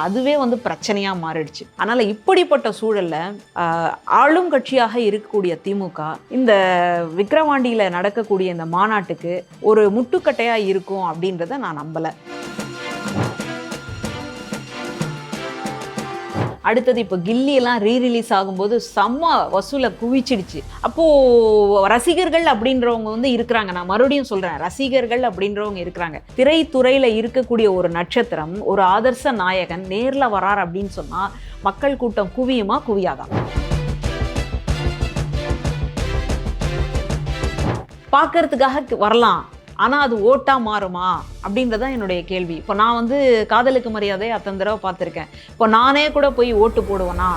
அதுவே வந்து பிரச்சனையாக மாறிடுச்சு. அதனால் இப்படிப்பட்ட சூழலில் ஆளும் கட்சியாக இருக்கக்கூடிய திமுக இந்த விக்கிரவாண்டியில் நடக்கக்கூடிய இந்த மாநாட்டுக்கு ஒரு முட்டுக்கட்டையாக இருக்கும் அப்படின்றத நான் நம்பலை. அடுத்தது இப்போ கில்லியெல்லாம் ரீ ரிலீஸ் ஆகும்போது செம்ம வசூலை குவிச்சிடுச்சு. அப்போது ரசிகர்கள் அப்படின்றவங்க வந்து இருக்கிறாங்க. நான் மறுபடியும் சொல்கிறேன் ரசிகர்கள் அப்படின்றவங்க இருக்கிறாங்க. திரைத்துறையில் இருக்கக்கூடிய ஒரு நட்சத்திரம் ஒரு ஆதர்ச நாயகன் நேரில் வரார் அப்படின்னு சொன்னால் மக்கள் கூட்டம் குவியுமா? குவியாதான் பார்க்கறதுக்காக வரலாம். ஆனால் அது ஓட்டா மாறுமா அப்படின்றதான் என்னுடைய கேள்வி. இப்போ நான் வந்து காதலுக்கு மரியாதை அத்தனை தடவை பார்த்துருக்கேன். இப்போ நானே கூட போய் ஓட்டு போடுவேனா?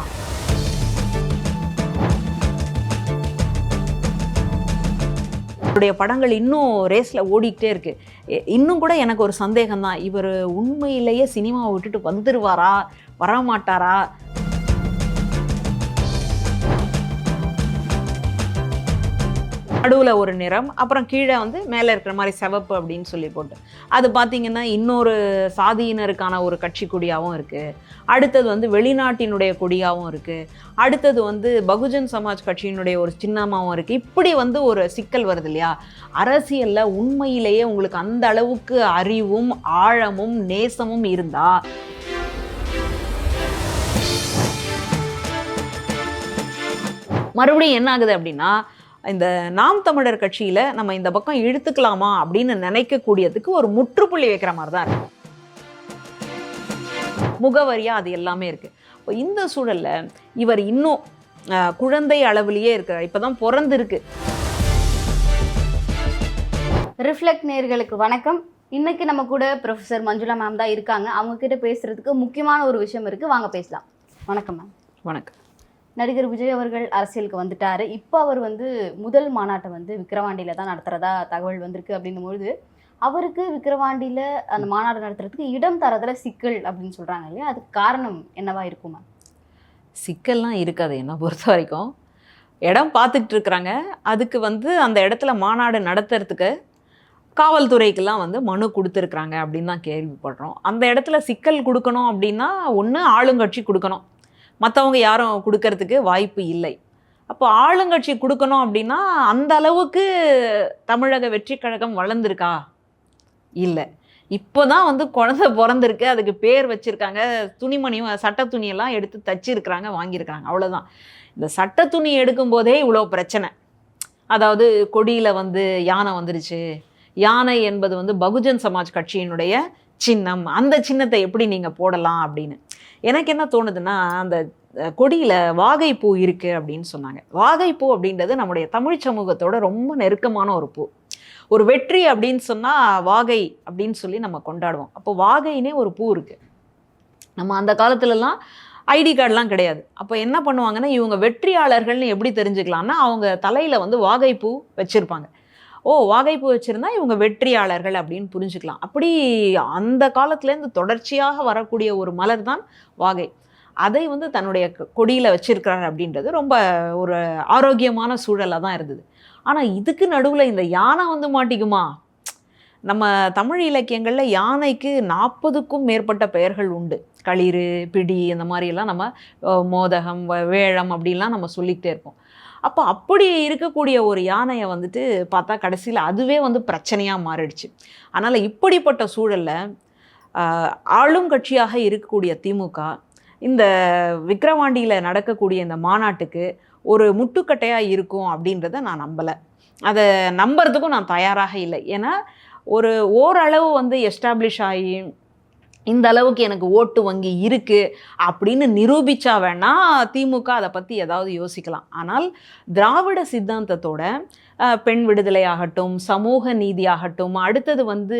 அவருடைய படங்கள் இன்னும் ரேஸில் ஓடிக்கிட்டே இருக்குது இன்னும் கூட எனக்கு ஒரு சந்தேகம் தான் இவர் உண்மையிலேயே சினிமாவை விட்டுட்டு வந்துடுவாரா வரமாட்டாரா? நடுவில் ஒரு நிறம் அப்புறம் கீழே வந்து மேலே இருக்கிற மாதிரி சிவப்பு அப்படின்னு சொல்லி போட்டு. அது பார்த்தீங்கன்னா இன்னொரு சாதியினருக்கான ஒரு கட்சி கொடியாகவும் இருக்குது அடுத்தது வந்து வெளிநாட்டினுடைய கொடியாகவும் இருக்குது அடுத்தது வந்து பகுஜன் சமாஜ் கட்சியினுடைய ஒரு சின்னமாகவும் இருக்குது இப்படி வந்து ஒரு சிக்கல் வருது இல்லையா? அரசியலில் உண்மையிலேயே உங்களுக்கு அந்த அளவுக்கு அறிவும் ஆழமும் நேசமும் இருந்தால் மறுபடியும் என்ன ஆகுது அப்படின்னா இந்த நாம் தமிழர் கட்சியில் நம்ம இந்த பக்கம் இழுத்துக்கலாமா அப்படின்னு நினைக்கக்கூடியதுக்கு ஒரு முற்றுப்புள்ளி வைக்கிற மாதிரி தான் இருக்கு. முகவரியாக அது எல்லாமே இருக்குது இப்போ இந்த சூழல்ல இவர் இன்னும் குழந்தை அளவிலேயே இருக்கிறார். இப்போ தான் பிறந்திருக்கு. ரிஃப்ளெக்ட் நேர்களுக்கு வணக்கம். இன்னைக்கு நம்ம கூட ப்ரொஃபசர் மஞ்சுளா மேம் தான் இருக்காங்க. அவங்க கிட்ட பேசுறதுக்கு முக்கியமான ஒரு விஷயம் இருக்கு. வாங்க பேசலாம். வணக்கம் மேம் வணக்கம். நடிகர் விஜய் அவர்கள் அரசியலுக்கு வந்துட்டார். இப்போ அவர் வந்து முதல் மாநாட்டை வந்து விக்கிரவாண்டியில் தான் நடத்துகிறதா தகவல் வந்திருக்கு அப்படின்னும்பொழுது அவருக்கு விக்கிரவாண்டியில் அந்த மாநாடு நடத்துறதுக்கு இடம் தரதில் சிக்கல் அப்படின்னு சொல்கிறாங்க இல்லையா? அதுக்கு காரணம் என்னவா இருக்குமா? சிக்கல்லாம் இருக்காது என்னை பொறுத்த வரைக்கும். இடம் பார்த்துக்கிட்டு இருக்கிறாங்க. அதுக்கு வந்து அந்த இடத்துல மாநாடு நடத்துறதுக்கு காவல்துறைக்கெல்லாம் வந்து மனு கொடுத்துருக்குறாங்க அப்படின்னு தான் கேள்விப்படுறோம். அந்த இடத்துல சிக்கல் கொடுக்கணும் அப்படின்னா ஒன்று ஆளுங்கட்சி கொடுக்கணும். மற்றவங்க யாரும் கொடுக்கறதுக்கு வாய்ப்பு இல்லை. அப்போ ஆளுங்கட்சி கொடுக்கணும் அப்படின்னா அந்த அளவுக்கு தமிழக வெற்றி கழகம் வளர்ந்துருக்கா? இல்லை. இப்போ தான் வந்து குழந்தை பிறந்திருக்கு அதுக்கு பேர் வச்சுருக்காங்க. துணிமணியும் சட்ட துணியெல்லாம் எடுத்து தச்சிருக்கிறாங்க வாங்கியிருக்கிறாங்க. அவ்வளோதான் இந்த சட்ட துணி எடுக்கும்போதே இவ்வளோ பிரச்சனை. அதாவது கொடியில் வந்து யானை வந்துருச்சு. யானை என்பது வந்து பகுஜன் சமாஜ் கட்சியினுடைய சின்னம் அந்த சின்னத்தை எப்படி நீங்கள் போடலாம் அப்படின்னு. எனக்கு என்ன தோணுதுன்னா அந்த கொடியில் வாகை வாகைப்பூ இருக்குது அப்படின்னு சொன்னாங்க. வாகைப்பூ அப்படின்றது நம்முடைய தமிழ் சமூகத்தோட ரொம்ப நெருக்கமான ஒரு பூ. ஒரு வெற்றி அப்படின்னு சொன்னால் வாகை அப்படின்னு சொல்லி நம்ம கொண்டாடுவோம். அப்போ வாகைனே ஒரு பூ இருக்குது நம்ம அந்த காலத்துலலாம் ஐடி கார்டெலாம் கிடையாது. அப்போ என்ன பண்ணுவாங்கன்னா இவங்க வெற்றியாளர்கள்னு எப்படி தெரிஞ்சுக்கலாம்னா அவங்க தலையில் வந்து வாகைப்பூ வச்சுருப்பாங்க. ஓ வாகைப்பூ வச்சுருந்தா இவங்க வெற்றியாளர்கள் அப்படின்னு புரிஞ்சுக்கலாம். அப்படி அந்த காலத்துலேருந்து தொடர்ச்சியாக வரக்கூடிய ஒரு மலர் தான் வாகை. அதை வந்து தன்னுடைய கொடியில் வச்சிருக்கிறார் அப்படின்றது ரொம்ப ஒரு ஆரோக்கியமான சூழலாக தான் இருந்தது. ஆனால் இதுக்கு நடுவில் இந்த யானை வந்து மாட்டிக்குமா? நம்ம தமிழ் இலக்கியங்களில் யானைக்கு நாற்பதுக்கும் மேற்பட்ட பெயர்கள் உண்டு. களிறு பிடி இந்த மாதிரியெல்லாம் நம்ம மோதகம் வ- வேழம் அப்படின்லாம் நம்ம சொல்லிக்கிட்டே இருப்போம். அப்போ அப்படி இருக்கக்கூடிய ஒரு யானையை வந்துட்டு பார்த்தா கடைசியில் அதுவே வந்து பிரச்சனையாக மாறிடுச்சு. அதனால் இப்படிப்பட்ட சூழலில் ஆளும் கட்சியாக இருக்கக்கூடிய திமுக இந்த விக்ரவாண்டியில் நடக்கக்கூடிய இந்த மாநாட்டுக்கு ஒரு முட்டுக்கட்டையாக இருக்கும் அப்படின்றத நான் நம்பலை. அதை நம்புறதுக்கும் நான் தயாராக இல்லை. ஏன்னா ஒரு ஓரளவு வந்து எஸ்டாப்ளிஷ் ஆகி இந்த அளவுக்கு எனக்கு ஓட்டு வங்கி இருக்குது அப்படின்னு நிரூபிச்சா வேணால் திமுக அதை பற்றி ஏதாவது யோசிக்கலாம். ஆனால் திராவிட சித்தாந்தத்தோட பெண் விடுதலை ஆகட்டும் சமூக நீதி ஆகட்டும் அடுத்தது வந்து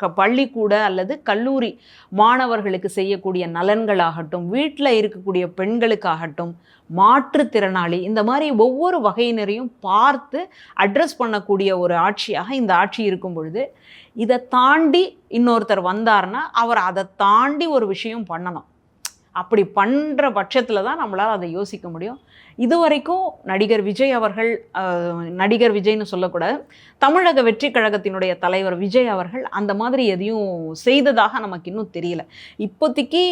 க பள்ளிக்கூட அல்லது கல்லூரி மாணவர்களுக்கு செய்யக்கூடிய நலன்களாகட்டும் வீட்டில் இருக்கக்கூடிய பெண்களுக்காகட்டும் மாற்றுத்திறனாளி இந்த மாதிரி ஒவ்வொரு வகையினரையும் பார்த்து அட்ரஸ் பண்ணக்கூடிய ஒரு ஆட்சியாக இந்த ஆட்சி இருக்கும் பொழுது இதை தாண்டி இன்னொருத்தர் வந்தாருன்னா அவர் அதை தாண்டி ஒரு விஷயம் பண்ணணும். அப்படி பண்ணுற பட்சத்தில் தான் நம்மளால் அதை யோசிக்க முடியும். இதுவரைக்கும் நடிகர் விஜய் அவர்கள் நடிகர் விஜய்னு சொல்லக்கூடாது தமிழக வெற்றி கழகத்தினுடைய தலைவர் விஜய் அவர்கள் அந்த மாதிரி எதையும் செய்ததாக நமக்கு இன்னும் தெரியல. இப்போதைக்கு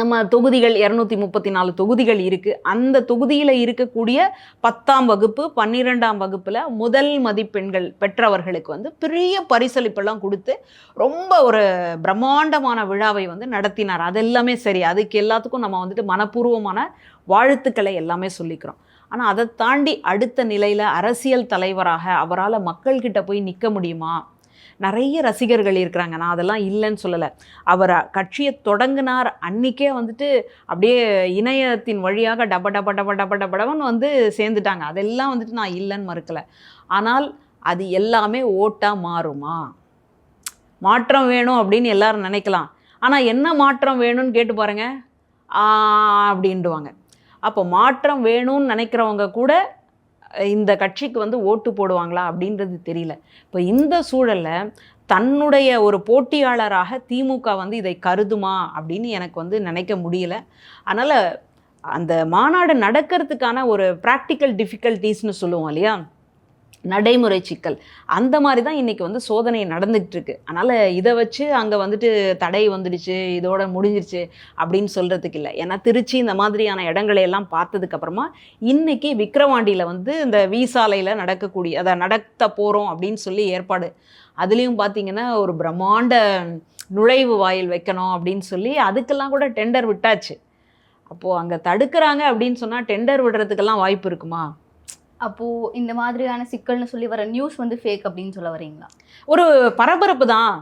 நம்ம தொகுதிகள் இரநூத்தி முப்பத்தி நாலு தொகுதிகள் இருக்குது அந்த தொகுதியில் இருக்கக்கூடிய பத்தாம் வகுப்பு பன்னிரெண்டாம் வகுப்பில் முதல் மதிப்பெண்கள் பெற்றவர்களுக்கு வந்து பெரிய பரிசளிப்பெல்லாம் கொடுத்து ரொம்ப ஒரு பிரம்மாண்டமான விழாவை வந்து நடத்தினார். அது எல்லாமே சரி அதுக்கு எல்லாத்துக்கும் நம்ம வந்துட்டு மனப்பூர்வமான வாழ்த்துக்களை எல்லாமே சொல்லிக்கிறோம். ஆனால் அதை தாண்டி அடுத்த நிலையில் அரசியல் தலைவராக அவரால் மக்கள்கிட்ட போய் நிற்க முடியுமா? நிறைய ரசிகர்கள் இருக்கிறாங்க. நான் அதெல்லாம் இல்லைன்னு சொல்லலை. அவர் கட்சியை தொடங்கினார். அன்னைக்கே வந்துட்டு அப்படியே இணையத்தின் வழியாக டப டப டப டப டபடவன் வந்து சேர்ந்துட்டாங்க. அதெல்லாம் வந்துட்டு நான் இல்லைன்னு மறுக்கலை. ஆனால் அது எல்லாமே ஓட்டாக மாறுமா? மாற்றம் வேணும் அப்படின்னு எல்லாரும் நினைக்கலாம். ஆனால் என்ன மாற்றம் வேணும்னு கேட்டு பாருங்கள் அப்படின்டுவாங்க. அப்போ மாற்றம் வேணும்னு நினைக்கிறவங்க கூட இந்த கட்சிக்கு வந்து ஓட்டு போடுவாங்களா அப்படின்றது தெரியல. இப்போ இந்த சூழலில் தன்னுடைய ஒரு போட்டியாளராக திமுக வந்து இதை கருதுமா அப்படின்னு எனக்கு வந்து நினைக்க முடியல. அதனால் அந்த மாநாடு நடக்கிறதுக்கான ஒரு ப்ராக்டிக்கல் டிஃபிகல்ட்டிஸ்னு சொல்லுவோம் இல்லையா? நடைமுறை சிக்கல். அந்த மாதிரி தான் இன்றைக்கி வந்து சோதனை நடந்துகிட்டு இருக்கு அதனால் இதை வச்சு அங்கே வந்துட்டு தடை வந்துடுச்சு இதோட முடிஞ்சிருச்சு அப்படின்னு சொல்கிறதுக்கு இல்லை. ஏன்னா திருச்சி இந்த மாதிரியான இடங்களை எல்லாம் பார்த்ததுக்கப்புறமா இன்றைக்கி விக்கிரவாண்டியில் வந்து இந்த வீசாலையில் நடக்கக்கூடிய அதை நடத்த போகிறோம் அப்படின்னு சொல்லி ஏற்பாடு. அதுலேயும் பார்த்திங்கன்னா ஒரு பிரம்மாண்ட நுழைவு வாயில் வைக்கணும் அப்படின்னு சொல்லி அதுக்கெல்லாம் கூட டெண்டர் விட்டாச்சு. அப்போது அங்கே தடுக்கிறாங்க அப்படின்னு சொன்னால் டெண்டர் விடுறதுக்கெல்லாம் வாய்ப்பு இருக்குமா? அப்போ இந்த மாதிரியான சிக்கல்னு சொல்லி வர நியூஸ் வந்து ஃபேக் அப்படின்னு சொல்ல வரீங்களா? ஒரு பரபரப்பு தான்.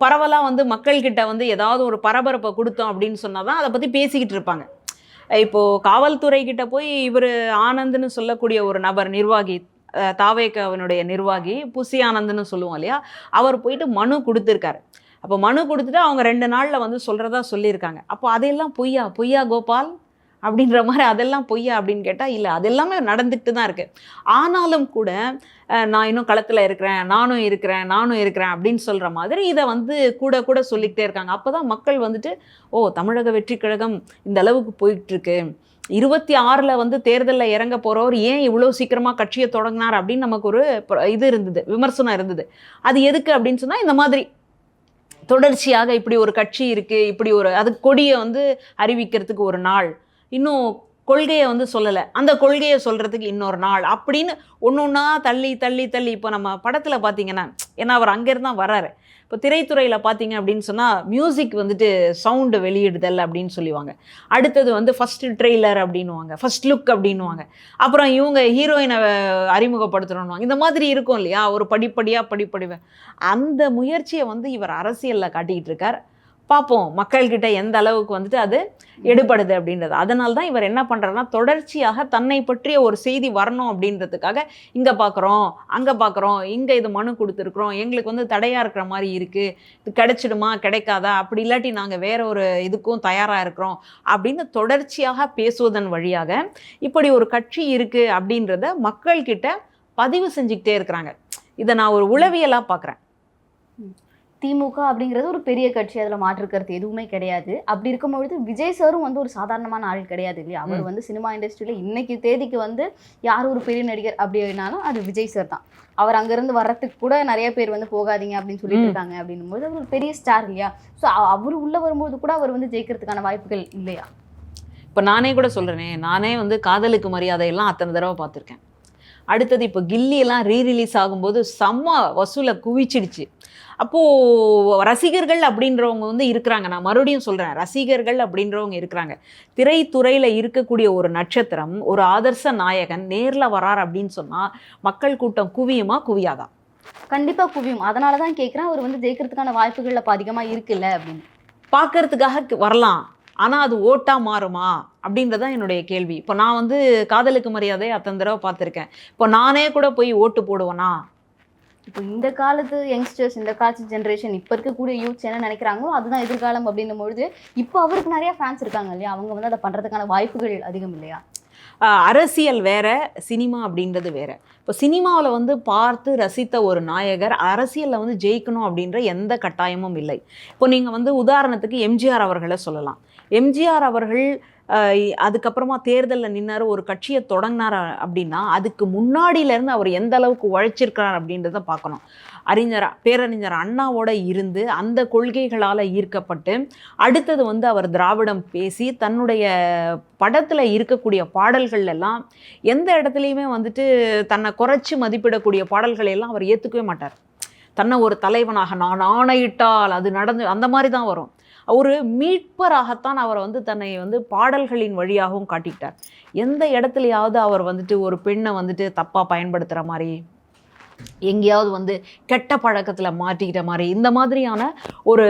பரவலாக வந்து மக்கள்கிட்ட வந்து ஏதாவது ஒரு பரபரப்பை கொடுத்தோம் அப்படின்னு சொன்னால் தான் அதை பற்றி பேசிக்கிட்டு இருப்பாங்க. இப்போது காவல்துறை கிட்ட போய் இவர் ஆனந்த்னு சொல்லக்கூடிய ஒரு நபர் நிர்வாகி அஹ், தாவேக்காவினுடைய நிர்வாகி புசி ஆனந்த்னு சொல்லுவோம் இல்லையா? அவர் போயிட்டு மனு கொடுத்துருக்காரு. அப்போ மனு கொடுத்துட்டு அவங்க ரெண்டு நாளில் வந்து சொல்கிறதா சொல்லியிருக்காங்க. அப்போ அதையெல்லாம் பொய்யா? பொய்யா கோபால்? அப்படின்ற மாதிரி அதெல்லாம் பொய்யா அப்படின்னு கேட்டால் இல்லை அதெல்லாமே நடந்துட்டு தான் இருக்குது ஆனாலும் கூட நான் இன்னும் களத்தில் இருக்கிறேன் நானும் இருக்கிறேன் நானும் இருக்கிறேன் அப்படின்னு சொல்கிற மாதிரி இதை வந்து கூட கூட சொல்லிக்கிட்டே இருக்காங்க. அப்போ தான் மக்கள் வந்துட்டு ஓ தமிழக வெற்றி கழகம் இந்த அளவுக்கு போயிட்டுருக்கு இருபத்தி ஆறில் வந்து தேர்தலில் இறங்க போகிறவர் ஏன் இவ்வளோ சீக்கிரமாக கட்சியை தொடங்கினார் அப்படின்னு நமக்கு ஒரு ப- இது இருந்தது விமர்சனம் இருந்தது. அது எதுக்கு அப்படின்னு சொன்னால் இந்த மாதிரி தொடர்ச்சியாக இப்படி ஒரு கட்சி இருக்குது இப்படி ஒரு அது கொடியை வந்து அறிவிக்கிறதுக்கு ஒரு நாள். இன்னும் கொள்கையை வந்து சொல்லலை. அந்த கொள்கையை சொல்கிறதுக்கு இன்னொரு நாள் அப்படின்னு ஒன்று ஒன்றா தள்ளி தள்ளி தள்ளி இப்போ நம்ம படத்தில் பார்த்தீங்கன்னா ஏன்னா அவர் அங்கேருந்து தான் வராரு. இப்போ திரைத்துறையில் பார்த்தீங்க அப்படின்னு சொன்னால் மியூசிக் வந்துட்டு சவுண்டு வெளியிடுதல் அப்படின்னு சொல்லுவாங்க. அடுத்தது வந்து ஃபஸ்ட்டு ட்ரெய்லர் அப்படின்னுவாங்க. ஃபர்ஸ்ட் லுக் அப்படின்னுவாங்க. அப்புறம் இவங்க ஹீரோயினை அறிமுகப்படுத்தணும்னு இந்த மாதிரி இருக்கும் இல்லையா? ஒரு படிப்படியாக படிப்படிவ. அந்த முயற்சியை வந்து இவர் அரசியலில் காட்டிக்கிட்டு இருக்கார். பார்ப்போம் மக்கள்கிட்ட எந்த அளவுக்கு வந்துட்டு அது எடுபடுது அப்படின்றது. அதனால தான் இவர் என்ன பண்ணுறாருன்னா தொடர்ச்சியாக தன்னை பற்றிய ஒரு செய்தி வரணும் அப்படின்றதுக்காக இங்கே பார்க்குறோம் அங்கே பார்க்குறோம் இங்கே இது மனு கொடுத்துருக்குறோம் எங்களுக்கு வந்து தடையாக இருக்கிற மாதிரி இருக்குது இது கிடைச்சிடுமா கிடைக்காதா அப்படி இல்லாட்டி நாங்கள் வேற ஒரு இதுக்கும் தயாராக இருக்கிறோம் அப்படின்னு தொடர்ச்சியாக பேசுவதன் வழியாக இப்படி ஒரு கட்சி இருக்குது அப்படின்றத மக்கள்கிட்ட பதிவு செஞ்சுக்கிட்டே இருக்கிறாங்க. இதை நான் ஒரு உளவியலாக பார்க்குறேன் திமுக அப்படிங்கிறது ஒரு பெரிய கட்சி அதில் மாற்றுக்கிறது எதுவுமே கிடையாது. அப்படி இருக்கும்பொழுது விஜய் சாரும் வந்து ஒரு சாதாரணமான ஆள் கிடையாது இல்லையா? அவர் வந்து சினிமா இண்டஸ்ட்ரியில் இன்னைக்கு தேதிக்கு வந்து யார் ஒரு பெரிய நடிகர் அப்படின்னாலும் அது விஜய் சார் தான். அவர் அங்கேருந்து வர்றதுக்கு கூட நிறைய பேர் வந்து போகாதீங்க அப்படின்னு சொல்லிட்டு. இருக்காங்க அப்படின்னும் போது அவர் ஒரு பெரிய ஸ்டார் இல்லையா? ஸோ அவர் உள்ள வரும்போது கூட அவர் வந்து ஜெயிக்கிறதுக்கான வாய்ப்புகள் இல்லையா? இப்போ நானே கூட சொல்கிறேனே நானே வந்து காதலுக்கு மரியாதையெல்லாம் அத்தனை தடவை பார்த்துருக்கேன். அடுத்தது இப்போ கில்லி எல்லாம் ரீ ரிலீஸ் ஆகும்போது செம்ம வசூலை குவிச்சிடுச்சு. அப்போது ரசிகர்கள் அப்படின்றவங்க வந்து இருக்கிறாங்க. நான் மறுபடியும் சொல்கிறேன் ரசிகர்கள் அப்படின்றவங்க இருக்கிறாங்க. திரைத்துறையில் இருக்கக்கூடிய ஒரு நட்சத்திரம் ஒரு ஆதர்ச நாயகன் நேரில் வரார் அப்படின்னு சொன்னால் மக்கள் கூட்டம் குவியுமா? குவியாதா? கண்டிப்பா குவியும். அதனால தான் கேட்குறேன் அவர் வந்து ஜெயிக்கிறதுக்கான வாய்ப்புகள் அப்போ அதிகமாக இருக்குல்ல அப்படின்னு. பார்க்கறதுக்காக வரலாம். ஆனால் அது ஓட்டாக மாறுமா? அப்படின்றதான் என்னுடைய கேள்வி. இப்போ நான் வந்து காதலுக்கு மரியாதை அத்தனை தடவை பார்த்துருக்கேன். இப்போ நானே கூட போய் ஓட்டு போடுவேனா? இப்போ இந்த காலத்து யங்ஸ்டர்ஸ் இந்த காலத்து ஜென்ரேஷன் இப்போ இருக்கக்கூடிய யூத்ஸ் என்ன நினைக்கிறாங்களோ அதுதான் எதிர்காலம் அப்படின்னும் பொழுது இப்போ அவருக்கு நிறைய ஃபேன்ஸ் இருக்காங்க இல்லையா? அவங்க வந்து அதை பண்ணுறதுக்கான வாய்ப்புகள் அதிகம் இல்லையா? அரசியல் வேற சினிமா அப்படின்றது வேற. இப்போ சினிமாவில் வந்து பார்த்து ரசித்த ஒரு நாயகர் அரசியலில் வந்து ஜெயிக்கணும் அப்படின்ற எந்த கட்டாயமும் இல்லை. இப்போ நீங்கள் வந்து உதாரணத்துக்கு எம்ஜிஆர் அவர்களை சொல்லலாம். எம்ஜிஆர் அவர்கள் அதுக்கப்புறமா தேர்தலில் நின்னார் ஒரு கட்சியை தொடங்கினார் அப்படின்னா அதுக்கு முன்னாடியிலேருந்து அவர் எந்த அளவுக்கு உழைச்சிருக்கிறார் அப்படின்றத பார்க்கணும். அறிஞர் பேரறிஞர் அண்ணாவோட இருந்து அந்த கொள்கைகளால் ஈர்க்கப்பட்டு அடுத்தது வந்து அவர் திராவிடம் பேசி தன்னுடைய படத்தில் இருக்கக்கூடிய பாடல்கள் எல்லாம் எந்த இடத்துலையுமே வந்துட்டு தன்னை குறைச்சி மதிப்பிடக்கூடிய பாடல்களை எல்லாம் அவர் ஏற்றுக்கவே மாட்டார். தன்னை ஒரு தலைவனாக நான் ஆணையிட்டால் அது நடந்து அந்த மாதிரி தான் வரும். ஒரு மீட்பராகத்தான் அவர் வந்து தன்னை வந்து பாடல்களின் வழியாகவும் காட்டிக்கிட்டார் எந்த இடத்துலையாவது அவர் வந்துட்டு ஒரு பெண்ணை வந்துட்டு தப்பாக பயன்படுத்துகிற மாதிரி எங்கேயாவது வந்து கெட்ட பழக்கத்தில் மாட்டிக்கிட்ட மாதிரி இந்த மாதிரியான ஒரு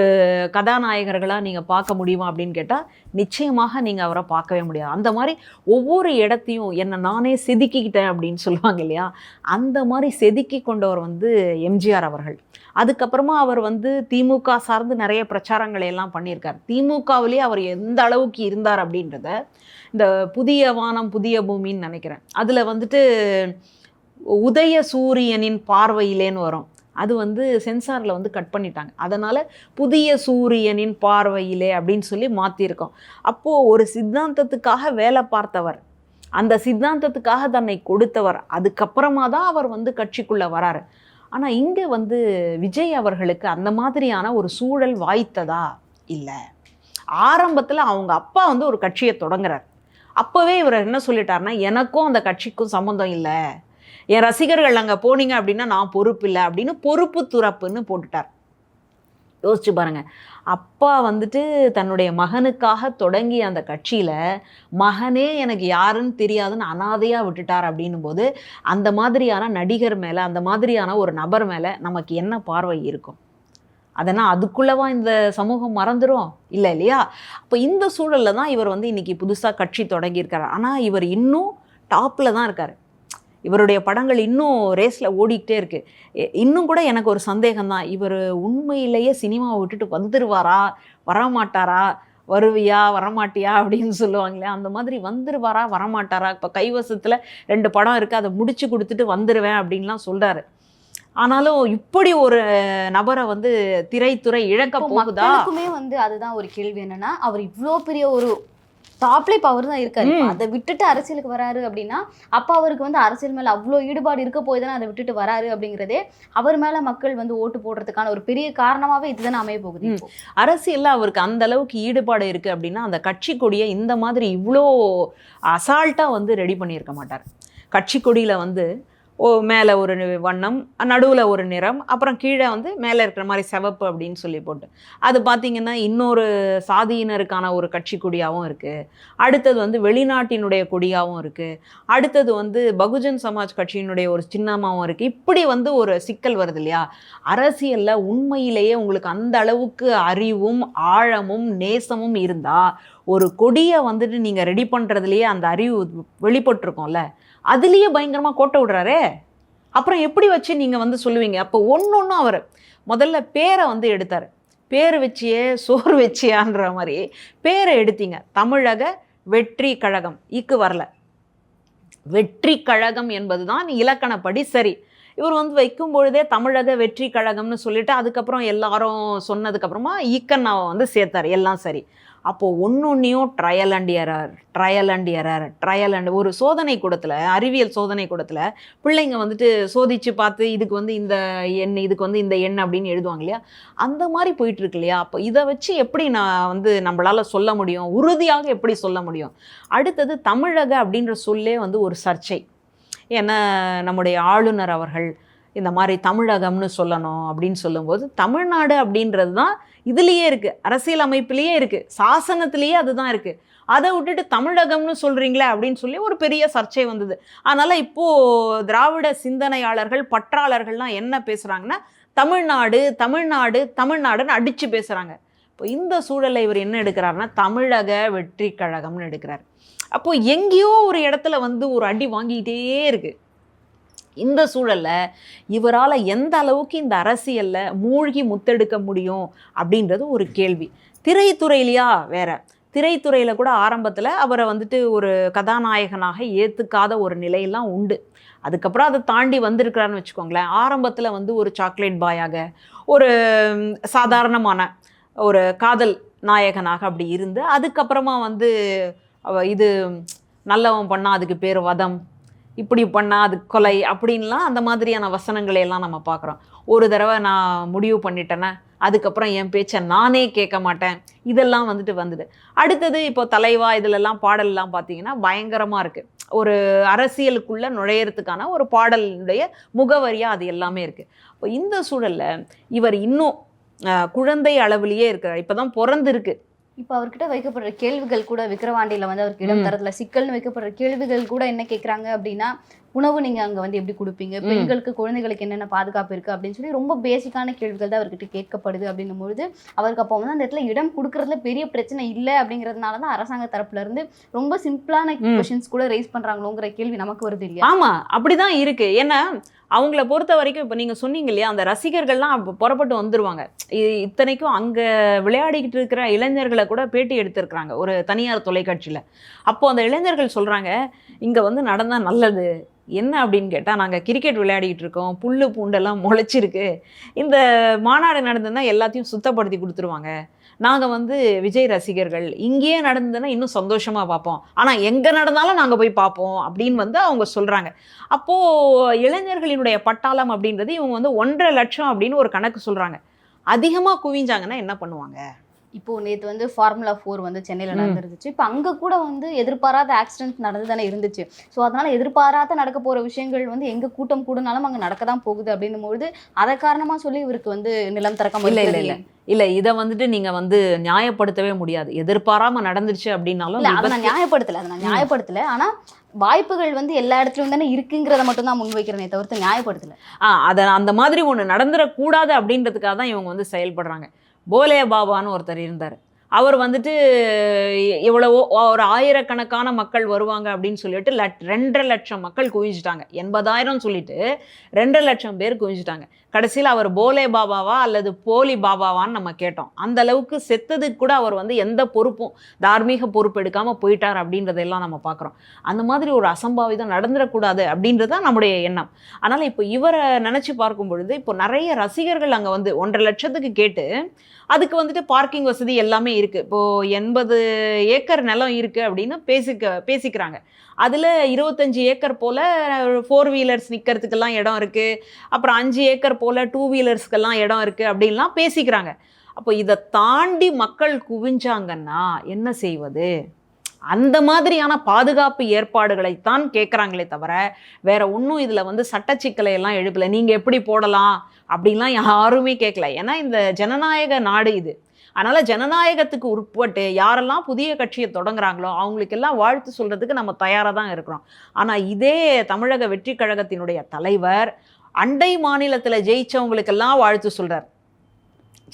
கதாநாயகர்களாக நீங்கள் பார்க்க முடியுமா அப்படின்னு கேட்டால் நிச்சயமாக நீங்கள் அவரை பார்க்கவே முடியாது. அந்த மாதிரி ஒவ்வொரு இடத்தையும் என்னை நானே செதுக்கிக்கிட்டேன் அப்படின்னு சொல்லுவாங்க இல்லையா? அந்த மாதிரி செதுக்கி கொண்டவர் வந்து எம்ஜிஆர் அவர்கள். அதுக்கப்புறமா அவர் வந்து திமுக சார்ந்து நிறைய பிரச்சாரங்களை எல்லாம் பண்ணியிருக்கார். திமுகவிலே அவர் எந்த அளவுக்கு இருந்தார் அப்படின்றத இந்த புதிய வானம் புதிய பூமின்னு நினைக்கிறேன். அதில் வந்துட்டு உதய சூரியனின் பார்வையிலேன்னு வரும். அது வந்து சென்சாரில் வந்து கட் பண்ணிட்டாங்க. அதனால் புதிய சூரியனின் பார்வையிலே அப்படின்னு சொல்லி மாற்றிருக்கோம் அப்போது ஒரு சித்தாந்தத்துக்காக வேலை பார்த்தவர் அந்த சித்தாந்தத்துக்காக தன்னை கொடுத்தவர் அதுக்கப்புறமா தான் அவர் வந்து கட்சிக்குள்ளே வராரு. ஆனால் இங்கே வந்து விஜய் அவர்களுக்கு அந்த மாதிரியான ஒரு சூழல் வாய்த்ததா? இல்லை. ஆரம்பத்தில் அவங்க அப்பா வந்து ஒரு கட்சியை தொடங்குறார். அப்போவே இவர் என்ன சொல்லிட்டாருன்னா எனக்கும் அந்த கட்சிக்கும் சம்மந்தம் இல்லை. என் ரசிகர்கள் அங்கே போனீங்க அப்படின்னா நான் பொறுப்பு இல்லை அப்படின்னு பொறுப்பு துறப்புன்னு போட்டுட்டார். யோசிச்சு பாருங்க. அப்பா வந்துட்டு தன்னுடைய மகனுக்காக தொடங்கிய அந்த கட்சியில் மகனே எனக்கு யாருன்னு தெரியாதுன்னு அனாதையாக விட்டுட்டார் அப்படின்னும் போது அந்த மாதிரியான நடிகர் மேலே அந்த மாதிரியான ஒரு நபர் மேலே நமக்கு என்ன பார்வை இருக்கும்? அதனால் அதுக்குள்ளவா இந்த சமூகம் மறந்துடும் இல்லை இல்லையா? அப்போ இந்த சூழலில் தான் இவர் வந்து இன்றைக்கி புதுசாக கட்சி தொடங்கியிருக்காரு. ஆனால் இவர் இன்னும் டாப்பில் தான் இருக்கார். இவருடைய படங்கள் இன்னும் ரேஸில் ஓடிக்கிட்டே இருக்கு. இன்னும் கூட எனக்கு ஒரு சந்தேகம் தான் இவர் உண்மையிலேயே சினிமாவை விட்டுட்டு வந்துருவாரா? வரமாட்டாரா? வருவியா? வரமாட்டியா? அப்படின்னு சொல்லுவாங்களே அந்த மாதிரி வந்துருவாரா? வரமாட்டாரா? இப்போ கைவசத்தில் ரெண்டு படம் இருக்குது அதை முடிச்சு கொடுத்துட்டு வந்துடுவேன் அப்படின்லாம் சொல்கிறாரு ஆனாலும் இப்படி ஒரு நபரை வந்து திரைத்துறை இழக்க போகுதா? வந்து அதுதான் ஒரு கேள்வி என்னன்னா அவர் இவ்வளோ பெரிய ஒரு டாப்ல இப்ப அவர் தான் இருக்காரு. அதை விட்டுட்டு அரசியலுக்கு வராரு அப்படின்னா அப்ப அவருக்கு வந்து அரசியல் மேல அவ்வளோ ஈடுபாடு இருக்க போய் தானே அதை விட்டுட்டு வராரு அப்படிங்கிறதே அவர் மேல மக்கள் வந்து ஓட்டு போடுறதுக்கான ஒரு பெரிய காரணமாவே இதுதானே அமைய போகுது. அரசியல்ல அவருக்கு அந்த அளவுக்கு ஈடுபாடு இருக்கு அப்படின்னா அந்த கட்சி கொடியை இந்த மாதிரி இவ்வளோ அசால்ட்டா வந்து ரெடி பண்ணியிருக்க மாட்டார் கட்சி கொடியில வந்து ஓ மேலே ஒரு வண்ணம் நடுவில் ஒரு நிறம் அப்புறம் கீழே வந்து மேலே இருக்கிற மாதிரி செவப்பு அப்படின்னு சொல்லி போட்டு. அது பார்த்திங்கன்னா இன்னொரு சாதியினருக்கான ஒரு கட்சி கொடியாகவும் இருக்குது அடுத்தது வந்து வெளிநாட்டினுடைய கொடியாகவும் இருக்குது அடுத்தது வந்து பகுஜன் சமாஜ் கட்சியினுடைய ஒரு சின்னமாகவும் இருக்குது இப்படி வந்து ஒரு சிக்கல் வருது இல்லையா? அரசியலில் உண்மையிலேயே உங்களுக்கு அந்த அளவுக்கு அறிவும் ஆழமும் நேசமும் இருந்தால் ஒரு கொடியை வந்துட்டு நீங்கள் ரெடி பண்ணுறதுலையே அந்த அறிவு வெளிப்பட்டிருக்கோம்ல? அதுலேயே பயங்கரமாக கோட்டை விடுறாரே? அப்புறம் எப்படி வச்சு நீங்கள் வந்து சொல்லுவீங்க? அப்போ ஒன்று ஒன்றும் அவர் முதல்ல பேரை வந்து எடுத்தார். பேர் வச்சியே சோறு வச்சியான்ற மாதிரி பேரை எடுத்தீங்க. தமிழக வெற்றி கழகம். இக்கு வரல. வெற்றி கழகம் என்பதுதான் இலக்கணப்படி சரி. இவர் வந்து வைக்கும் பொழுதே தமிழக வெற்றி கழகம்னு சொல்லிட்டு அதுக்கப்புறம் எல்லாரும் சொன்னதுக்கப்புறமா ஈக்கண்ணாவை வந்து சேர்த்தார். எல்லாம் சரி. அப்போது ஒன்று ஒன்றையும் trial and error trial and error trial and ஒரு சோதனை கூடத்தில் அறிவியல் சோதனை கூடத்தில் பிள்ளைங்க வந்துட்டு சோதிச்சு பார்த்து இதுக்கு வந்து இந்த எண் இதுக்கு வந்து இந்த எண் அப்படின்னு எழுதுவாங்க இல்லையா? அந்த மாதிரி போயிட்டுருக்கு இல்லையா? அப்போ இதை வச்சு எப்படி நான் வந்து நம்மளால் சொல்ல முடியும்? உறுதியாக எப்படி சொல்ல முடியும்? அடுத்தது தமிழக அப்படின்ற சொல்லே வந்து ஒரு சர்ச்சை. ஏன்னா நம்முடைய ஆளுநர் அவர்கள் இந்த மாதிரி தமிழகம்னு சொல்லணும் அப்படின்னு சொல்லும்போது தமிழ்நாடு அப்படின்றது தான் இதுலேயே இருக்குது அரசியல் அமைப்புலேயே இருக்குது சாசனத்திலேயே அதுதான் இருக்குது அதை விட்டுட்டு தமிழகம்னு சொல்கிறீங்களே அப்படின்னு சொல்லி ஒரு பெரிய சர்ச்சை வந்தது. அதனால் இப்போது திராவிட சிந்தனையாளர்கள் பற்றாளர்கள்லாம் என்ன பேசுகிறாங்கன்னா தமிழ்நாடு தமிழ்நாடு தமிழ்நாடுன்னு அடித்து பேசுகிறாங்க இப்போ இந்த சூழலை இவர் என்ன எடுக்கிறாருன்னா தமிழக வெற்றி கழகம்னு எடுக்கிறார். அப்போது எங்கேயோ ஒரு இடத்துல வந்து ஒரு அடி வாங்கிக்கிட்டே இருக்குது இந்த சூழல்ல இவரால் எந்த அளவுக்கு இந்த அரசியலில் மூழ்கி முத்தெடுக்க முடியும் அப்படின்றது ஒரு கேள்வி. திரைத்துறையிலையா வேற? திரைத்துறையில் கூட ஆரம்பத்தில் அவரை வந்துட்டு ஒரு கதாநாயகனாக ஏற்றுக்காத ஒரு நிலையெல்லாம் உண்டு. அதுக்கப்புறம் அதை தாண்டி வந்திருக்கிறான்னு வச்சுக்கோங்களேன். ஆரம்பத்தில் வந்து ஒரு சாக்லேட் பாயாக ஒரு சாதாரணமான ஒரு காதல் நாயகனாக அப்படி இருந்து அதுக்கப்புறமா வந்து இது நல்லவன் பண்ணால் அதுக்கு பேர் வதம் இப்படி பண்ணா அது கொலை அப்படின்லாம் அந்த மாதிரியான வசனங்களை எல்லாம் நம்ம பார்க்குறோம். ஒரு தடவை நான் முடிவு பண்ணிட்டேன்னா அதுக்கப்புறம் என் பேச்சை நானே கேட்க மாட்டேன். இதெல்லாம் வந்துட்டு வந்தது. அடுத்தது இப்போ தலைவா இதிலெல்லாம் பாடல்லாம் பார்த்தீங்கன்னா பயங்கரமாக இருக்குது ஒரு அரசியலுக்குள்ளே நுழையிறதுக்கான ஒரு பாடலுடைய முகவரியாக அது எல்லாமே இருக்குது இப்போ இந்த சூழலில் இவர் இன்னும் குழந்தை அளவிலேயே இருக்கிறார். இப்போ தான் பிறந்திருக்கு. இப்போ அவர்கிட்ட வைக்கப்படுற கேள்விகள் கூட விக்கிரவாண்டியில வந்து அவருக்கு இடம். தரத்துல சிக்கல்னு வைக்கப்படுற கேள்விகள் கூட என்ன கேக்குறாங்க அப்படின்னா உணவு நீங்க அங்க வந்து எப்படி கொடுப்பீங்க. பெண்களுக்கு குழந்தைகளுக்கு என்னென்ன பாதுகாப்பு இருக்கு? அப்படின்னு சொல்லி ரொம்ப பேசிக்கான கேள்விகள் தான் அவர்கிட்ட கேட்கப்படுது அப்படின்னும் பொழுது அவருக்கு அப்போ வந்து அந்த இடத்துல இடம் கொடுக்கறதுல பெரிய பிரச்சனை இல்லை அப்படிங்கிறதுனால தான் அரசாங்க தரப்புல இருந்து ரொம்ப சிம்பிளான. கொஷின்ஸ் கூட ரைஸ் பண்றாங்களோங்கிற கேள்வி நமக்கு வருது இல்லையா? ஆமா அப்படிதான் இருக்கு. ஏன்னா அவங்கள பொறுத்த வரைக்கும் இப்போ நீங்க சொன்னீங்க இல்லையா அந்த ரசிகர்கள்லாம் அப்ப புறப்பட்டு வந்துருவாங்க. இ- இத்தனைக்கும் அங்க விளையாடிக்கிட்டு இருக்கிற இளைஞர்களை கூட பேட்டி எடுத்திருக்கிறாங்க ஒரு தனியார் தொலைக்காட்சியில. அப்போ அந்த இளைஞர்கள் சொல்றாங்க இங்க வந்து நடந்தா நல்லது என்ன அப்படின்னு கேட்டால் நாங்கள் கிரிக்கெட் விளையாடிக்கிட்டு இருக்கோம். புல் பூண்டெல்லாம் முளைச்சிருக்கு. இந்த மாநாடு நடந்ததுன்னா எல்லாத்தையும் சுத்தப்படுத்தி கொடுத்துருவாங்க. நாங்கள் வந்து விஜய் ரசிகர்கள். இங்கேயே நடந்ததுன்னா இன்னும் சந்தோஷமாக பார்ப்போம். ஆனால் எங்கே நடந்தாலும் நாங்கள் போய் பார்ப்போம் அப்படின்னு வந்து அவங்க சொல்கிறாங்க அப்போது இளைஞர்களினுடைய பட்டாளம் அப்படின்றது இவங்க வந்து ஒன்றரை லட்சம் அப்படின்னு ஒரு கணக்கு சொல்கிறாங்க அதிகமாக குவிஞ்சாங்கன்னா என்ன பண்ணுவாங்க? இப்போ நேத்து வந்து ஃபார்முலா ஃபோர் வந்து சென்னையில ம். நடந்துருச்சு இப்போ அங்க கூட வந்து எதிர்பாராத ஆக்சிடென்ட் நடந்து தானே இருந்துச்சு. ஸோ அதனால எதிர்பாராத நடக்க போற விஷயங்கள் வந்து எங்க கூட்டம் கூடனாலும் அங்க நடக்க தான் போகுது அப்படின்னும் பொழுது அதை காரணமா சொல்லி இவருக்கு வந்து நிலம் திறக்க இல்ல, இல்ல, இல்ல. இல்லை இதை வந்துட்டு நீங்கள் வந்து நியாயப்படுத்தவே முடியாது. எதிர்பாராமல் நடந்துருச்சு அப்படின்னாலும் அதை நான் நியாயப்படுத்தல அதை நான் நியாயப்படுத்தல. ஆனா வாய்ப்புகள் வந்து எல்லா இடத்துலயும் தானே இருக்குங்கிறத மட்டும் தான் முன்வைக்கிறேனே தவிர்த்து நியாயப்படுத்தல. ஆ அதை அந்த மாதிரி ஒன்று நடந்துடக்கூடாது அப்படின்றதுக்காக தான் இவங்க வந்து செயல்படுறாங்க. போலே பாபான்னு ஒருத்தர் இருந்தார். அவர் வந்துட்டு எவ்வளவோ ஒரு ஆயிரக்கணக்கான மக்கள் வருவாங்க அப்படின்னு சொல்லிட்டு லட் ரெண்டரை லட்சம் மக்கள் குவிஞ்சிட்டாங்க. எண்பதாயிரம் சொல்லிட்டு ரெண்டரை லட்சம் பேர் குவிஞ்சிட்டாங்க. கடைசியில் அவர் போலே பாபாவா அல்லது போலி பாபாவான்னு நம்ம கேட்டோம். அந்த அளவுக்கு செத்ததுக்கு கூட அவர் வந்து எந்த பொறுப்பும் தார்மீக பொறுப்பு எடுக்காமல் போயிட்டார் அப்படின்றதெல்லாம் நம்ம பார்க்குறோம். அந்த மாதிரி ஒரு அசம்பாவிதம் நடந்துடக்கூடாது அப்படின்றது தான் நம்முடைய எண்ணம். அதனால் இப்போ இவரை நினச்சி பார்க்கும் பொழுது இப்போ நிறைய ரசிகர்கள் அங்கே வந்து ஒன்றரை லட்சத்துக்கு கேட்டு அதுக்கு வந்துட்டு பார்க்கிங் வசதி எல்லாமே இருக்குது இப்போது எண்பது ஏக்கர் நிலம் இருக்குது அப்படின்னு பேசிக்க பேசிக்கிறாங்க. அதில் இருபத்தஞ்சி ஏக்கர் போல் ஃபோர் வீலர்ஸ் நிற்கிறதுக்கெல்லாம் இடம் இருக்குது அப்புறம் அஞ்சு ஏக்கர் போல் டூ வீலர்ஸ்க்கெல்லாம் இடம் இருக்குது அப்படின்லாம் பேசிக்கிறாங்க. அப்போ இதை தாண்டி மக்கள் குவிஞ்சாங்கன்னா என்ன செய்வது? அந்த மாதிரியான பாதுகாப்பு ஏற்பாடுகளைத்தான் கேட்குறாங்களே தவிர வேற ஒன்றும் இதில் வந்து சட்டச்சிக்கலையெல்லாம் எல்லாம் நீங்கள் எப்படி போடலாம் அப்படின்லாம் யாருமே கேட்கல ஏன்னா இந்த ஜனநாயக நாடு இது. அதனால் ஜனநாயகத்துக்கு உட்பட்டு யாரெல்லாம் புதிய கட்சியை தொடங்குறாங்களோ அவங்களுக்கெல்லாம் வாழ்த்து சொல்கிறதுக்கு நம்ம தயாராக தான் இருக்கிறோம். ஆனால் இதே தமிழக வெற்றி கழகத்தினுடைய தலைவர் அண்டை மாநிலத்தில் ஜெயிச்சவங்களுக்கெல்லாம் வாழ்த்து சொல்கிறார்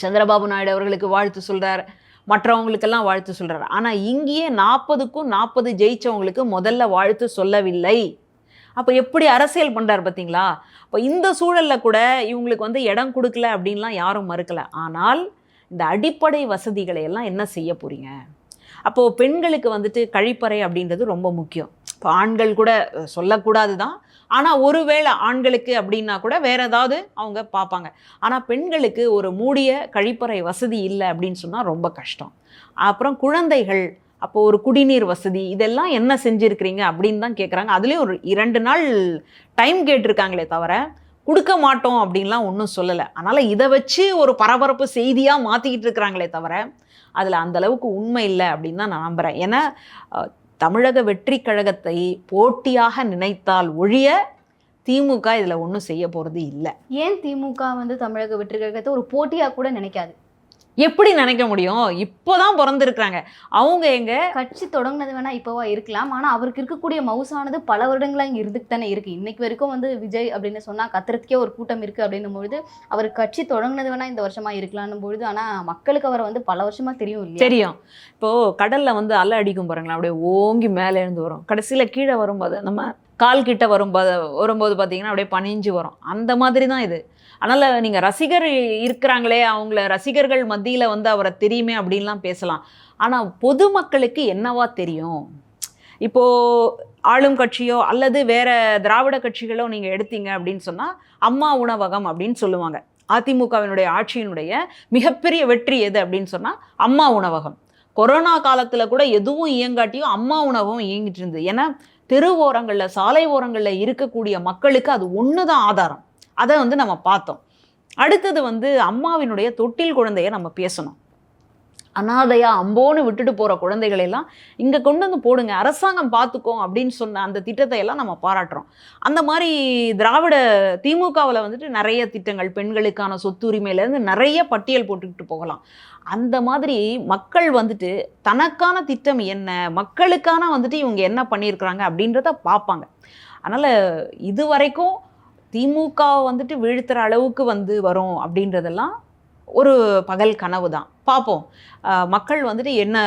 சந்திரபாபு நாயுடு அவர்களுக்கு வாழ்த்து சொல்கிறார் மற்றவங்களுக்கெல்லாம் வாழ்த்து சொல்கிறார் ஆனால் இங்கேயே நாற்பதுக்கும் நாற்பது ஜெயிச்சவங்களுக்கு முதல்ல வாழ்த்து சொல்லவில்லை. அப்போ எப்படி அரசியல் பண்ணுறார் பார்த்தீங்களா அப்போ இந்த சூழலில் கூட இவங்களுக்கு வந்து இடம் கொடுக்கல அப்படின்லாம் யாரும் மறுக்கலை. ஆனால் இந்த அடிப்படை வசதிகளை எல்லாம் என்ன செய்ய போகிறீங்க அப்போது பெண்களுக்கு வந்துட்டு கழிப்பறை அப்படின்றது ரொம்ப முக்கியம். இப்போ ஆண்கள் கூட சொல்லக்கூடாது தான் ஆனால் ஒருவேளை ஆண்களுக்கு அப்படின்னா கூட வேறு ஏதாவது அவங்க பார்ப்பாங்க. ஆனால் பெண்களுக்கு ஒரு மூடிய கழிப்பறை வசதி இல்லை அப்படின்னு சொன்னால் ரொம்ப கஷ்டம். அப்புறம் குழந்தைகள் அப்போது ஒரு குடிநீர் வசதி இதெல்லாம் என்ன செஞ்சுருக்கிறீங்க அப்படின்னு தான் கேட்குறாங்க அதுலேயும் ஒரு இரண்டு நாள் டைம் கேட்டிருக்காங்களே தவிர கொடுக்க மாட்டோம் அப்படின்லாம் ஒன்றும் சொல்லலை. அதனால் இதை வச்சு ஒரு பரபரப்பு செய்தியாக மாற்றிக்கிட்டு இருக்கிறாங்களே தவிர அதில் அந்தளவுக்கு உண்மை இல்லை அப்படின்னு தான் நான் நம்புகிறேன் ஏன்னா தமிழக வெற்றி கழகத்தை போட்டியாக நினைத்தால் ஒழிய திமுக இதில் ஒன்றும் செய்ய போகிறது இல்லை. ஏன் திமுக வந்து தமிழக வெற்றி கழகத்தை ஒரு போட்டியாக கூட நினைக்காது? எப்படி நினைக்க முடியும்? இப்போதான் பிறந்திருக்கிறாங்க. அவங்க எங்க? கட்சி தொடங்கினது வேணா இப்போவா இருக்கலாம். ஆனா அவருக்கு இருக்கக்கூடிய மவுசானது பல வருடங்களா இங்க இருந்துட்டு தானே இருக்கு. இன்னைக்கு வரைக்கும் வந்து விஜய் அப்படின்னு சொன்னா கத்துறதுக்கே ஒரு கூட்டம் இருக்கு அப்படின்னும் பொழுது அவர் கட்சி தொடங்கினது வேணா இந்த வருஷமா இருக்கலாம்னு பொழுது ஆனா மக்களுக்கு அவரை வந்து பல வருஷமா தெரியும் தெரியும். இப்போ கடல்ல வந்து அலை அடிக்கும் பாருங்களேன். அப்படியே ஓங்கி மேலே இருந்து வரும். கடைசியில கீழே வரும்போது நம்ம கால் கிட்ட வரும்போது வரும்போது பார்த்தீங்கன்னா அப்படியே பனிஞ்சு வரும். அந்த மாதிரி தான் இது. அதனால் நீங்கள் ரசிகர் இருக்கிறாங்களே அவங்கள ரசிகர்கள் மத்தியில் வந்து அவரை தெரியுமே அப்படின்லாம் பேசலாம். ஆனால் பொதுமக்களுக்கு என்னவா தெரியும்? இப்போது ஆளும் கட்சியோ அல்லது வேறு திராவிட கட்சிகளோ நீங்கள் எடுத்தீங்க அப்படின்னு சொன்னால் அம்மா உணவகம் அப்படின்னு சொல்லுவாங்க. அதிமுகவினுடைய ஆட்சியினுடைய மிகப்பெரிய வெற்றி எது அப்படின்னு சொன்னால் அம்மா உணவகம். கொரோனா காலத்தில் கூட எதுவும் இயங்காட்டியும் அம்மா உணவும் இயங்கிட்டு இருந்தது. ஏன்னா தெரு ஓரங்களில் சாலை ஓரங்களில் இருக்கக்கூடிய மக்களுக்கு அது ஒன்று தான் ஆதாரம். அதை வந்து நம்ம பார்த்தோம். அடுத்தது வந்து அம்மாவினுடைய தொட்டில் குழந்தைய நம்ம பேசணும். அனாதையா அம்போன்னு விட்டுட்டு போகிற குழந்தைகளையெல்லாம் இங்கே கொண்டு வந்து போடுங்க அரசாங்கம் பார்த்துக்கோ அப்படின்னு சொன்ன அந்த திட்டத்தை எல்லாம் நம்ம பாராட்டுறோம். அந்த மாதிரி திராவிட திமுகவில் வந்துட்டு நிறைய திட்டங்கள் பெண்களுக்கான சொத்துரிமையிலேருந்து நிறைய பட்டியல் போட்டுக்கிட்டு போகலாம். அந்த மாதிரி மக்கள் வந்துட்டு தனக்கான திட்டம் என்ன மக்களுக்கான வந்துட்டு இவங்க என்ன பண்ணியிருக்கிறாங்க அப்படின்றத பார்ப்பாங்க. அதனால் இது வரைக்கும் திமுக வந்துட்டு வீழ்த்துற அளவுக்கு வந்து வரும் அப்படின்றதெல்லாம் ஒரு பகல் கனவு தான். பார்ப்போம் மக்கள் வந்துட்டு என்ன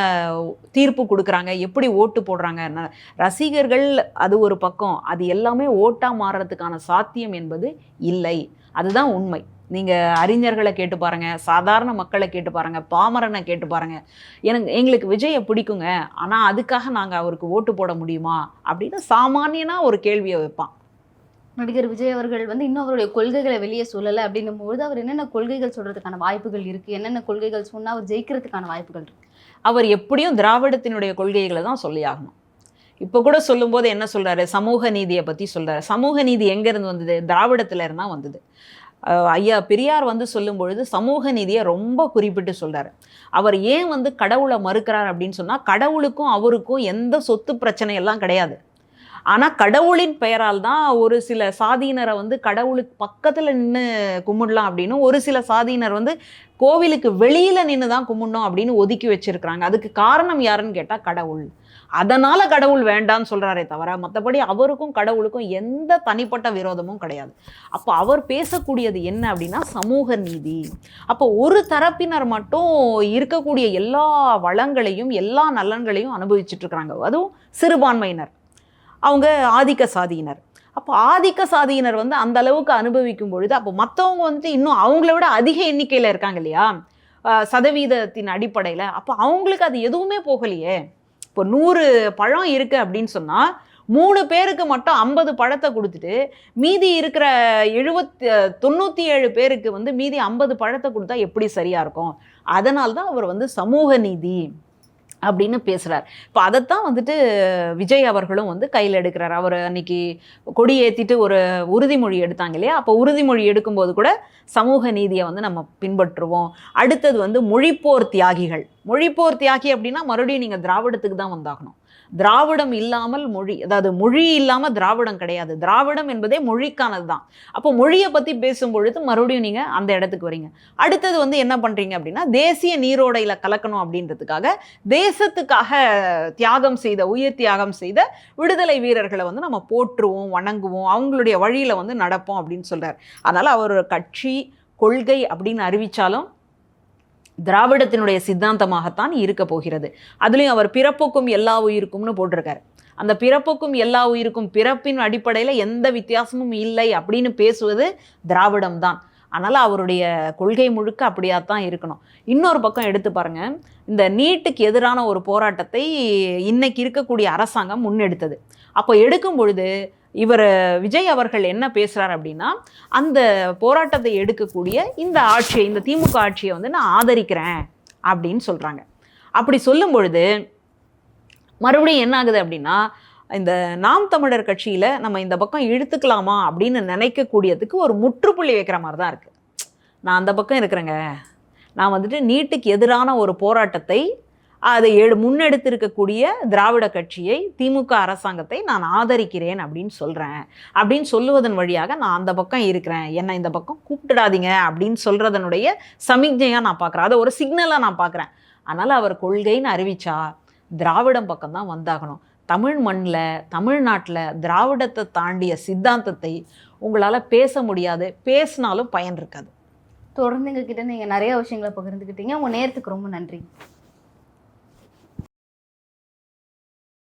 தீர்ப்பு கொடுக்குறாங்க? எப்படி ஓட்டு போடுறாங்க? ந- ரசிகர்கள் அது ஒரு பக்கம். அது எல்லாமே ஓட்டாக மாறுறதுக்கான சாத்தியம் என்பது இல்லை. அதுதான் உண்மை. நீங்கள் அறிஞர்களை கேட்டு பாருங்கள் சாதாரண மக்களை கேட்டு பாருங்கள் பாமரனை கேட்டு பாருங்கள் எனக்கு எங்களுக்கு விஜயை பிடிக்குங்க. ஆனால் அதுக்காக நாங்கள் அவருக்கு ஓட்டு போட முடியுமா? அப்படின்னு சாமானியனா ஒரு கேள்வியை வைப்பான். நடிகர் விஜய் அவர்கள் வந்து இன்னும் அவருடைய கொள்கைகளை வெளியே சொல்லலை. அப்படின்னும் பொழுது அவர் என்னென்ன கொள்கைகள் சொல்றதுக்கான வாய்ப்புகள் இருக்கு? என்னென்ன கொள்கைகள் சொன்னால் அவர் ஜெயிக்கிறதுக்கான வாய்ப்புகள் இருக்கு? அவர் எப்படியும் திராவிடத்தினுடைய கொள்கைகளை தான் சொல்லி ஆகணும். இப்போ கூட சொல்லும்போது என்ன சொல்றாரு? சமூக நீதியை பற்றி சொல்றாரு. சமூக நீதி எங்கேருந்து வந்தது? திராவிடத்துல இருந்தால் வந்தது. ஐயா பெரியார் வந்து சொல்லும் பொழுது சமூக நீதியை ரொம்ப குறிப்பிட்டு சொல்றாரு. அவர் ஏன் வந்து கடவுளை மறுக்கிறார் அப்படின்னு சொன்னால் கடவுளுக்கும் அவருக்கும் எந்த சொத்து பிரச்சனையெல்லாம் கிடையாது. ஆனால் கடவுளின் பெயரால் தான் ஒரு சில சாதியினரை வந்து கடவுளுக்கு பக்கத்தில் நின்று கும்பிடலாம் அப்படின்னு ஒரு சில சாதியினர் வந்து கோவிலுக்கு வெளியில் நின்று தான் கும்பிடணும் அப்படின்னு ஒதுக்கி வச்சுருக்கிறாங்க. அதுக்கு காரணம் யாருன்னு கேட்டால் கடவுள். அதனால் கடவுள் வேண்டான்னு சொல்கிறாரே தவிர மற்றபடி அவருக்கும் கடவுளுக்கும் எந்த தனிப்பட்ட விரோதமும் கிடையாது. அப்போ அவர் பேசக்கூடியது என்ன அப்படின்னா சமூக நீதி. அப்போ ஒரு தரப்பினர் மட்டும் இருக்கக்கூடிய எல்லா வளங்களையும் எல்லா நலன்களையும் அனுபவிச்சுட்டு இருக்கிறாங்க. அதுவும் சிறுபான்மையினர். அவங்க ஆதிக்க சாதியினர். அப்போ ஆதிக்க சாதியினர் வந்து அந்த அளவுக்கு அனுபவிக்கும் பொழுது அப்போ மற்றவங்க வந்துட்டு இன்னும் அவங்கள விட அதிக எண்ணிக்கையில் இருக்காங்க இல்லையா? சதவீதத்தின் அடிப்படையில். அப்போ அவங்களுக்கு அது எதுவுமே போகலையே. இப்போ நூறு பழம் இருக்குது அப்படின்னு சொன்னால் மூணு பேருக்கு மட்டும் ஐம்பது பழத்தை கொடுத்துட்டு மீதி இருக்கிற எழுபத்தி தொண்ணூற்றி ஏழு பேருக்கு வந்து மீதி ஐம்பது பழத்தை கொடுத்தா எப்படி சரியாக இருக்கும்? அதனால்தான் அவர் வந்து சமூக நீதி. அப்படின்னு பேசுகிறார் இப்போ அதைத்தான் வந்துட்டு விஜய் அவர்களும் வந்து கையில் எடுக்கிறார். அவர் அன்னைக்கு கொடி ஏற்றிட்டு ஒரு உறுதிமொழி எடுத்தாங்க இல்லையா? அப்போ உறுதிமொழி எடுக்கும்போது கூட சமூக நீதியை வந்து நம்ம பின்பற்றுவோம். அடுத்தது வந்து மொழிப்போர் தியாகிகள். மொழிப்போர் தியாகி அப்படின்னா மறுபடியும் நீங்கள் திராவிடத்துக்கு தான் வந்தாகணும். திராவிடம் இல்லாமல் மொழி அதாவது மொழி இல்லாமல் திராவிடம் கிடையாது. திராவிடம் என்பதே மொழிக்கானது தான் அப்போ மொழியை பற்றி பேசும் பொழுது மறுபடியும் நீங்கள் அந்த இடத்துக்கு வரீங்க. அடுத்தது வந்து என்ன பண்ணுறீங்க அப்படின்னா தேசிய நீரோடையில் கலக்கணும் அப்படின்றதுக்காக தேசத்துக்காக தியாகம் செய்த உயிர் தியாகம் செய்த விடுதலை வீரர்களை வந்து நம்ம போற்றுவோம் வணங்குவோம் அவங்களுடைய வழியில் வந்து நடப்போம் அப்படின்னு சொல்கிறார் அதனால் அவர் கட்சி கொள்கை அப்படின்னு அறிவித்தாலும் திராவிடத்தினுடைய சித்தாந்தமாகத்தான் இருக்க போகிறது. அதுலேயும் அவர் பிறப்புக்கும் எல்லா உயிருக்கும்னு போட்டிருக்காரு. அந்த பிறப்புக்கும் எல்லா உயிருக்கும் பிறப்பின் அடிப்படையில் எந்த வித்தியாசமும் இல்லை அப்படின்னு பேசுவது திராவிடம் தான் அதனால் அவருடைய கொள்கை முழுக்க அப்படியா தான் இருக்கணும். இன்னொரு பக்கம் எடுத்து பாருங்க. இந்த நீட்டுக்கு எதிரான ஒரு போராட்டத்தை இன்னைக்கு இருக்கக்கூடிய அரசாங்கம் முன்னெடுத்தது. அப்போ எடுக்கும் பொழுது இவர் விஜய் அவர்கள் என்ன பேசுகிறார் அப்படின்னா அந்த போராட்டத்தை எடுக்கக்கூடிய இந்த ஆட்சியை இந்த திமுக ஆட்சியை வந்து நான் ஆதரிக்கிறேன் அப்படின்னு சொல்கிறாங்க அப்படி சொல்லும் பொழுது மறுபடியும் என்ன ஆகுது அப்படின்னா இந்த நாம் தமிழர் கட்சியில் நம்ம இந்த பக்கம் இழுத்துக்கலாமா அப்படின்னு நினைக்கக்கூடியதுக்கு ஒரு முற்றுப்புள்ளி வைக்கிற மாதிரி தான் இருக்குது நான் அந்த பக்கம் இருக்கிறேங்க. நான் வந்துட்டு நீட்டுக்கு எதிரான ஒரு போராட்டத்தை அதை எடு முன்னெடுத்திருக்கக்கூடிய திராவிட கட்சியை திமுக அரசாங்கத்தை நான் ஆதரிக்கிறேன் அப்படின்னு சொல்கிறேன் அப்படின்னு சொல்லுவதன் வழியாக நான் அந்த பக்கம் இருக்கிறேன். என்னை இந்த பக்கம் கூப்பிட்டுடாதீங்க அப்படின்னு சொல்கிறதனுடைய சமிக்ஞையாக நான் பார்க்குறேன். அதை ஒரு சிக்னலாக நான் பார்க்குறேன். அதனால் அவர் கொள்கைன்னு அறிவிச்சா திராவிடம் பக்கம் தான் வந்தாகணும். தமிழ் மண்ணில் தமிழ்நாட்டில் திராவிடத்தை தாண்டிய சித்தாந்தத்தை உங்களால் பேச முடியாது. பேசினாலும் பயன் இருக்காது. தொடர்ந்து எங்ககிட்ட நீங்கள் நிறைய விஷயங்களை பகிர்ந்துக்கிட்டீங்க உங்கள் நேரத்துக்கு ரொம்ப நன்றி.